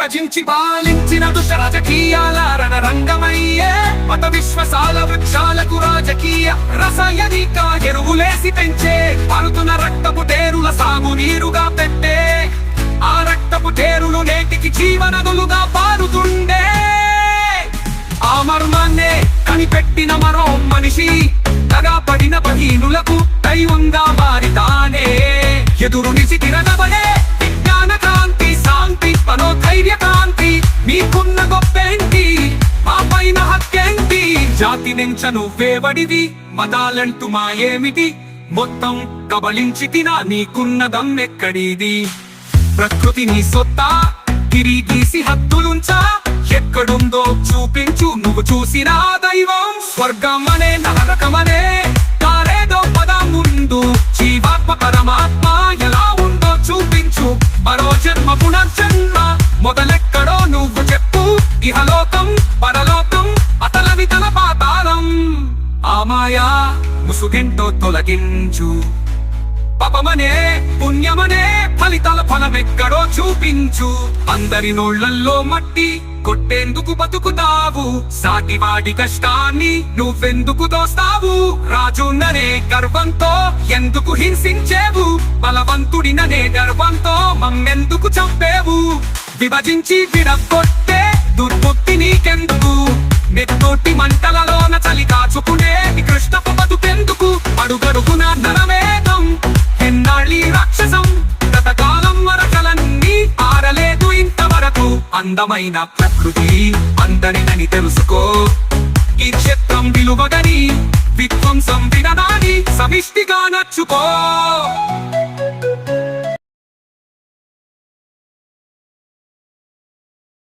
విభజించి పాలించిన దుష్ట రాజకీయాల రణరంగమయ్యే మత విశ్వసాల వృక్షాలకు రాజకీయ రసాయనిక ఎరువులేసి పెంచే పారుతున్న రక్తపు తేరుల సాగు నీరుగా పెట్టే ఆ రక్తపు తేరులు నేటికి జీవనదులుగా పారుతుండే ఆ మర్మాన్నే కనిపెట్టిన మరో మనిషి తగా పడిన బహీనులకు దైవంగా మారితానే ఎదురు నిసి తిరగబడే జాతి నెంచను మతాలంటూ మా ఏమిటి? మొత్తం కబలించి తినా నీకున్నదం ఎక్కడిది ప్రకృతిని సొత్తా తిరిగీసి హద్దులుంచా. ఎక్కడుందో చూపించు నువ్వు చూసినా దైవం. స్వర్గం అనే నరకమనే ఆ ముసుగెంటో తొలగించు. పాపమనే పుణ్యమనే ఫలితాల ఫలమెక్కడో చూపించు. అందరి నోళ్ళల్లో మట్టి కొట్టేందుకు బతుకుతావు. సాటివాడి కష్టాన్ని నువ్వెందుకు దోస్తావు? రాజున్ననే గర్వంతో ఎందుకు హింసించేవు? బలవంతుడిననే గర్వంతో మమ్మెందుకు చంపేవు? విభజించి విడగొట్టే దుర్బుద్ధి నీకెందు అందమైన ప్రకృతి అందరినని తెలుసుకో. ఈ క్షేత్రం విలువగని విధ్వంసం వినదాని సమిష్టిగా నచ్చుకో